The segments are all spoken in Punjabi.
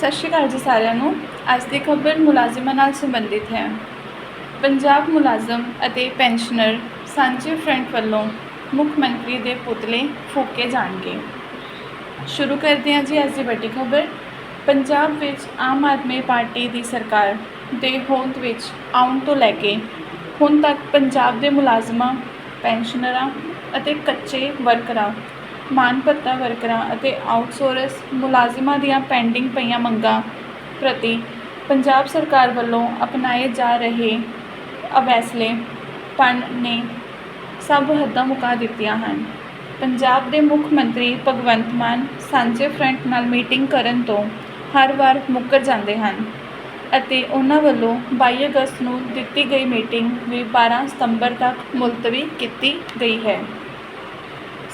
ਸਤਿ ਸ਼੍ਰੀ ਅਕਾਲ ਜੀ ਸਾਰਿਆਂ ਨੂੰ। ਅੱਜ ਦੀ ਖਬਰ ਮੁਲਾਜ਼ਮਾਂ ਨਾਲ ਸੰਬੰਧਿਤ ਹੈ। ਪੰਜਾਬ ਮੁਲਾਜ਼ਮ ਅਤੇ ਪੈਨਸ਼ਨਰ ਸਾਂਝੇ ਫਰੰਟ ਵੱਲੋਂ ਮੁੱਖ ਮੰਤਰੀ ਦੇ ਪੁਤਲੇ ਫੂਕੇ ਜਾਣਗੇ। ਸ਼ੁਰੂ ਕਰਦੇ ਹਾਂ ਜੀ ਅੱਜ ਦੀ ਵੱਡੀ ਖਬਰ। ਪੰਜਾਬ ਵਿੱਚ ਆਮ ਆਦਮੀ ਪਾਰਟੀ ਦੀ ਸਰਕਾਰ ਦੇ ਹੋਂਦ ਵਿੱਚ ਆਉਣ ਤੋਂ ਲੈ ਕੇ ਹੁਣ ਤੱਕ ਪੰਜਾਬ ਦੇ ਮੁਲਾਜ਼ਮਾਂ, ਪੈਨਸ਼ਨਰਾਂ ਅਤੇ ਕੱਚੇ ਵਰਕਰਾਂ ਮਾਨ ਭੱਤਾ ਵਰਕਰਾਂ ਅਤੇ ਆਊਟਸੋਰਸ ਮੁਲਾਜ਼ਮਾਂ ਦੀਆਂ ਪੈਂਡਿੰਗ ਪਈਆਂ ਮੰਗਾਂ ਪ੍ਰਤੀ ਪੰਜਾਬ ਸਰਕਾਰ ਵੱਲੋਂ ਅਪਣਾਏ ਜਾ ਰਹੇ ਅਵੈਸਲੇ ਪਣ ਨੇ ਸਭ ਹੱਦਾਂ ਮੁਕਾ ਦਿੱਤੀਆਂ ਹਨ। ਪੰਜਾਬ ਦੇ ਮੁੱਖ ਮੰਤਰੀ ਭਗਵੰਤ ਮਾਨ ਸਾਂਝੇ ਫਰੰਟ ਨਾਲ ਮੀਟਿੰਗ ਕਰਨ ਤੋਂ ਹਰ ਵਾਰ ਮੁੱਕਰ ਜਾਂਦੇ ਹਨ ਅਤੇ ਉਹਨਾਂ ਵੱਲੋਂ 22 ਅਗਸਤ ਨੂੰ ਦਿੱਤੀ ਗਈ ਮੀਟਿੰਗ ਵੀ 12 ਸਤੰਬਰ ਤੱਕ ਮੁਲਤਵੀ ਕੀਤੀ ਗਈ ਹੈ।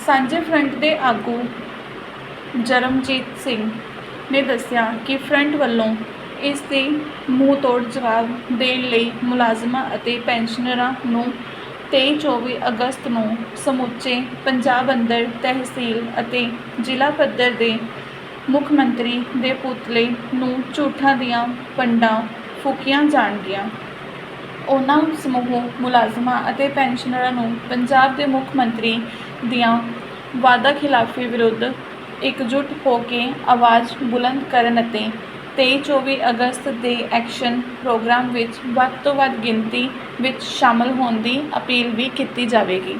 ਸਾਂਝੇ ਫਰੰਟ ਦੇ ਆਗੂ ਜਰਮਜੀਤ ਸਿੰਘ ਨੇ ਦੱਸਿਆ ਕਿ ਫਰੰਟ ਵੱਲੋਂ ਇਸ ਦੇ ਮੂੰਹ ਤੋੜ ਜਵਾਬ ਦੇਣ ਲਈ ਮੁਲਾਜ਼ਮਾਂ ਅਤੇ ਪੈਨਸ਼ਨਰਾਂ ਨੂੰ 23-24 ਅਗਸਤ ਨੂੰ ਸਮੁੱਚੇ ਪੰਜਾਬ ਅੰਦਰ ਤਹਿਸੀਲ ਅਤੇ ਜ਼ਿਲ੍ਹਾ ਪੱਧਰ ਦੇ ਮੁੱਖ ਮੰਤਰੀ ਦੇ ਪੁਤਲੇ ਨੂੰ ਝੂਠਾਂ ਦੀਆਂ ਪੰਡਾਂ ਫੂਕੀਆਂ ਜਾਣਗੀਆਂ। ਉਹਨਾਂ ਸਮੂਹ ਮੁਲਾਜ਼ਮਾਂ ਅਤੇ ਪੈਨਸ਼ਨਰਾਂ ਨੂੰ ਪੰਜਾਬ ਦੇ ਮੁੱਖ ਮੰਤਰੀ ਦੀਆਂ ਵਾਅਦਾ ਖਿਲਾਫੀ ਵਿਰੁੱਧ ਇਕਜੁੱਟ ਹੋ ਕੇ ਆਵਾਜ਼ ਬੁਲੰਦ ਕਰਨ ਅਤੇ 23-24 ਅਗਸਤ ਦੇ ਐਕਸ਼ਨ ਪ੍ਰੋਗਰਾਮ ਵਿੱਚ ਵੱਧ ਤੋਂ ਵੱਧ ਗਿਣਤੀ ਵਿੱਚ ਸ਼ਾਮਲ ਹੋਣ ਦੀ ਅਪੀਲ ਵੀ ਕੀਤੀ ਜਾਵੇਗੀ।